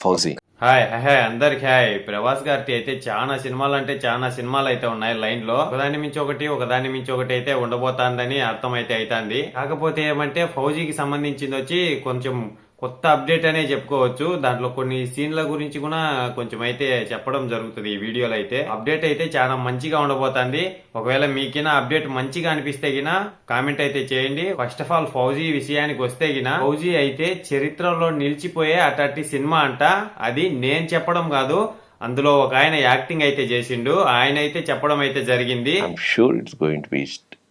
Fauji. Hi hi, అందరికి hi. Prabhas గారికి అయితే చాలా సినిమాలు అంటే చాలా సినిమాలు అయితే ఉన్నాయి లైన్లో ఒకదాని మించి ఒకటి ఒకదాని మించి ఒకటి అయితే ఉండబోతాందని అర్థం అయితే అవుతుంది కాకపోతే ఏమంటే ఫౌజీకి సంబంధించింది వచ్చి కొంచెం కొత్త అప్డేట్ అనే చెప్పుకోవచ్చు. దాంట్లో కొన్ని సీన్ల గురించి కూడా కొంచెం అయితే చెప్పడం జరుగుతుంది ఈ వీడియోలో అయితే. అప్డేట్ అయితే చాలా మంచిగా ఉండబోతుంది. ఒకవేళ మీకైనా అప్డేట్ మంచిగా అనిపిస్తే గిన కామెంట్ అయితే చేయండి. ఫస్ట్ ఆఫ్ ఆల్ ఫౌజీ విషయానికి వస్తే గిన ఫౌజీ అయితే చరిత్రలో నిలిచిపోయే అట్లాంటి సినిమా అంట. అది నేను చెప్పడం కాదు అందులో ఒక ఆయన యాక్టింగ్ అయితే చేసిండు ఆయన అయితే చెప్పడం అయితే జరిగింది. Sure it's going to be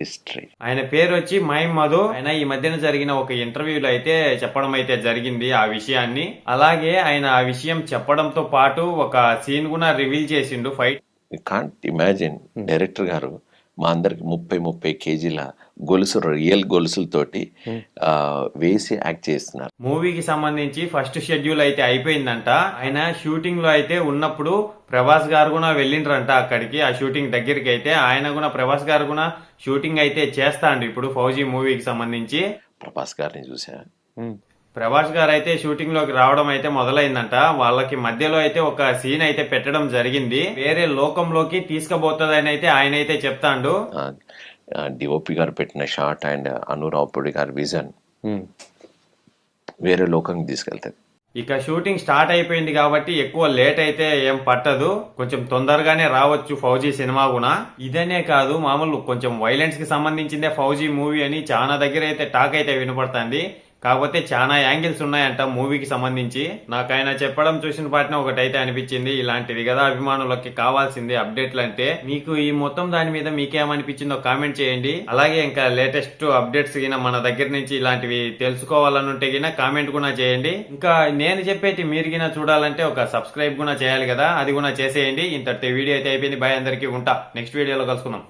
history ఆయన పేరు వచ్చి మై మధు. ఆయన ఈ మధ్యన జరిగిన ఒక ఇంటర్వ్యూలో అయితే చెప్పడం అయితే జరిగింది ఆ విషయాన్ని. అలాగే ఆయన ఆ విషయం చెప్పడంతో పాటు ఒక సీన్ కూడా రివీల్ చేసిండు ఫైట్. కాంట్ ఇమాజిన్ డైరెక్టర్ గారు మా అందరికి ముప్పై ముప్పై కేజీల గొలుసు రియల్ గొలుసులతోటి ఆ, వేసి యాక్ట్ చేస్తున్నారు. మూవీకి సంబంధించి ఫస్ట్ షెడ్యూల్ అయితే అయిపోయిందంట. ఆయన షూటింగ్లో అయితే ఉన్నప్పుడు ప్రభాస్ గారు కూడా వెళ్ళిండ్రంట అక్కడికి ఆ షూటింగ్ దగ్గరికి అయితే. ఆయన కూడా ప్రభాస్ గారు కూడా షూటింగ్ అయితే చేస్తాండు ఇప్పుడు ఫౌజీ మూవీకి సంబంధించి. ప్రభాస్ గారిని చూసా. ప్రభాస్ గారు అయితే షూటింగ్లోకి రావడం అయితే మొదలైందంట. వాళ్ళకి మధ్యలో అయితే ఒక సీన్ అయితే పెట్టడం జరిగింది. వేరే లోకంలోకి తీసుకుపోతుందని అయితే ఆయన అయితే చెప్తాండు డిఓపి గారు పెట్టిన షార్ట్ అండ్ అనురావుపుడి గారి విజన్ వేరే లోకంకి తీసుకెళ్తుంది ఇక షూటింగ్ స్టార్ట్ అయిపోయింది కాబట్టి ఎక్కువ లేట్ అయితే ఏం పట్టదు. కొంచెం తొందరగానే రావచ్చు ఫౌజీ సినిమా కూడా. ఇదనే కాదు మామూలు కొంచెం వైలెన్స్కి సంబంధించిందే ఫౌజీ మూవీ అని చాలా దగ్గర అయితే టాక్ అయితే వినపడుతుంది. కాకపోతే చాలా యాంగిల్స్ ఉన్నాయంట మూవీకి సంబంధించి. నాకు ఆయన చెప్పడం చూసిన పాటిన ఒకటైతే అనిపించింది ఇలాంటిది కదా అభిమానులకి కావాల్సింది అప్డేట్లు అంటే మీకు ఈ మొత్తం దాని మీద మీకేమనిపించిందో కామెంట్ చేయండి. అలాగే ఇంకా లేటెస్ట్ అప్డేట్స్ గిన మన దగ్గర నుంచి ఇలాంటివి తెలుసుకోవాలనుంటే గిన కామెంట్ కూడా చేయండి. ఇంకా నేను చెప్పేటి మీరు గిన చూడాలంటే ఒక సబ్స్క్రైబ్ కూడా చేయాలి కదా అది కూడా చేసేయండి. ఇంతటి వీడియో అయితే అయిపోయింది. బాయ్ అందరికీ ఉంటా. నెక్స్ట్ వీడియోలో కలుసుకుందాం.